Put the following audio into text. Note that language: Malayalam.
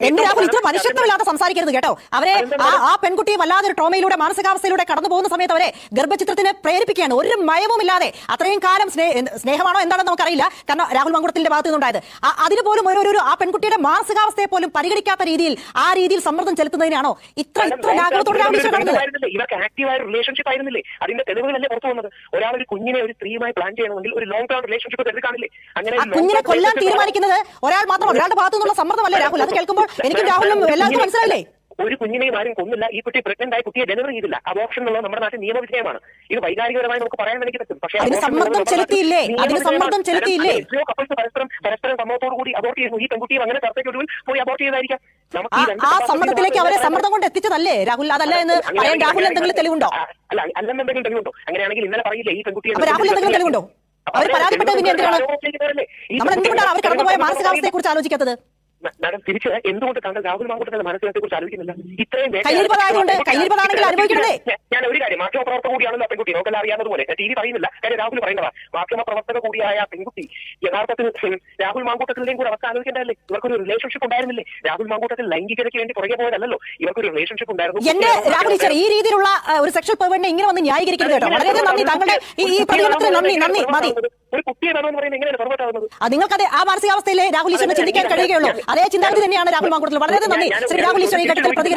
എന്റെ രാഹുൽ ഇത്ര മനുഷ്യത്വമില്ലാതെ സംസാരിക്കരുത് കേട്ടോ. അവരെ ആ പെൺകുട്ടിയെ വല്ലാതെ ഒരു ട്രോമയിലൂടെ മാനസികാവസ്ഥയിലൂടെ കടന്നു പോകുന്ന സമയത്ത് അവരെ ഗർഭചിത്രത്തിന് പ്രേരിപ്പിക്കുകയാണ്. ഒരു മയവുമില്ലാതെ അത്രയും കാലം സ്നേ- സ്നേഹമാണോ എന്താണെന്ന് നമുക്കറിയില്ല. കാരണം രാഹുൽ മങ്കുളത്തിന്റെ ഭാഗത്തു നിന്നുണ്ടായത്. ആ- അതിന് പോലും ഒരു ആ പെൺകുട്ടിയുടെ മാനസികാവസ്ഥയെ പോലും പരിഗണിക്കാത്ത രീതിയിൽ ആ രീതിയിൽ സമ്മർദ്ദം ചെലുത്തുന്നതിനാണോ ഇത്ര ഇത്ര ആയിരുന്നില്ലേ? ഇവർക്ക് ആക്റ്റീവായ റിലേഷൻഷിപ്പ് ആയിരുന്നില്ലേ? അതിന്റെ തെളിവുകളല്ലേ പുറത്തു വന്നത്? ഒരാൾ ഒരു കുഞ്ഞിനെ ഒരു സ്ത്രീയുമായി പ്ലാൻ ചെയ്യണമെങ്കിൽ ഒരു ലോങ് ടേം റിലേഷൻഷിപ്പ് തെളിവ് കാണില്ലേ അങ്ങനെ കുഞ്ഞിനെ കൊല്ലാൻ തീരുമാനിക്കുന്നത് ഒരാൾ മാത്രമാണ് ഒരാളുടെ ഭാഗത്തു നിന്നുള്ള സമ്മർദ്ദമല്ലേ രാഹുൽ? അത് കേൾക്കുമ്പോൾ എനിക്കും രാഹുലിനും എല്ലാവർക്കും മനസ്സിലായില്ലേ? ഒരു കുഞ്ഞിനെയും ആരും കൊന്നില്ല. ഈ കുട്ടി പ്രഗ്നന്റ് ആയി കുട്ടിയെ ഡെലിവറി ചെയ്തില്ല. അബോർഷൻ എന്നുള്ളത് നമ്മുടെ നാട്ടിൽ നിയമവിധേയമാണ്. ഇത് വൈകാരികപരമായി നമുക്ക് പറയാൻ എനിക്ക് പറ്റും. പക്ഷേ സമ്മർദ്ദം ചെലുത്തിയില്ലേ? സമ്മർദ്ദം ചെലുത്തിയില്ലേ? എത്രയോ കപ്പിൾസ് പരസ്പരം പരസ്പരം സമ്മതത്തോടു കൂടി അബോർട്ട് ചെയ്യുന്നു. ഈ പെൺകുട്ടിയും അങ്ങനെ ചർച്ചയ്ക്കൊടുവിൽ പോയി അബോർട്ട് ചെയ്തായിരിക്കാം ആ സമ്മർദ്ദത്തിലേക്ക് അവരെ സമ്മർദ്ദം കൊണ്ട് എത്തിച്ചതല്ലേ? രാഹുൽ അതല്ല എന്ന് പറയാൻ രാഹുൽ എന്തെങ്കിലും തെളിവുണ്ടോ? അല്ല അല്ലെന്നെന്തെങ്കിലും തെളിവുണ്ടോ? അങ്ങനെയാണെങ്കിൽ ഇന്നലെ പറയില്ലേ ഈ പെൺകുട്ടിയെ രാഹുൽ എന്തെങ്കിലും തെളിവുണ്ടോ? അവർ പരാതിപ്പെട്ടത് പിന്നെ എന്തിനാണ്? നമ്മൾ എന്തുകൊണ്ടാണ് അവർ കടന്നുപോയ മാനസികാവസ്ഥയെ കുറിച്ച് ആലോചിക്കാത്തത്? മാഡം തിരിച്ച് എന്തുകൊണ്ട് താങ്കൾ രാഹുൽ മാങ്കൂട്ടത്തിന്റെ മനസ്സിനത്തെ കുറിച്ച് ആലോചിക്കുന്നില്ല? ഇത്രയും? ഞാൻ- ഒരു കാര്യം മാധ്യമ പ്രവർത്തക കൂടിയാണല്ലോ പെൺകുട്ടി. നമുക്കെല്ലാം അറിയാവുന്നതുപോലെ ടി വി പറയുന്നില്ല. കാര്യം രാഹുൽ പറയുന്നതാ മാധ്യമ പ്രവർത്തക കൂടിയായ പെൺകുട്ടി യഥാർത്ഥത്തിൽ രാഹുൽ മാങ്കൂട്ടത്തിന്റെയും കൂടെ അവസ്ഥ ആലോചിക്കേണ്ടതല്ലേ ഇവർക്കൊരു റിലേഷൻഷിപ്പ് ഉണ്ടായിരുന്നില്ലേ? രാഹുൽ മാങ്കൂട്ടത്തിൽ ലൈംഗികതയ്ക്ക് വേണ്ടി പുറകെ പോയതല്ലോ ഇവർക്കൊരു റിലേഷൻഷിപ്പ് ഉണ്ടായിരുന്നു. എന്റെ രാഹുൽ ഈ രീതിയിലുള്ള ഒരു സെക്ഷൽ പെർവേഡിനെ ഇങ്ങനെ വന്ന് ന്യായീകരിക്കരുത് കേട്ടോ. വളരെയധികം നന്ദി. താങ്കളുടെ ഈ പ്രതികരണത്തിന് നന്ദി നന്ദി. മതി. ഒരു കുട്ടിയെ വേണമെന്ന് പറയുന്നത് എങ്ങനെയാണ് പുറകോട്ടാവുന്നത് അത് നിങ്ങൾക്ക് ആ മാനസികാവസ്ഥയിലെ രാഹുൽ ഈശ്വരനെ ചിന്തിക്കാൻ കഴിയുകയുള്ളൂ. അതേ ചിന്താഗതി തന്നെയാണ് രാഹുൽ മാങ്കൂട്ടത്തിൽ വളരെയധികം നന്ദി. ശ്രീ രാഹുൽ ഈശ്വരൻ ഈ ഘട്ടത്തിൽ പ്രതികരിച്ചു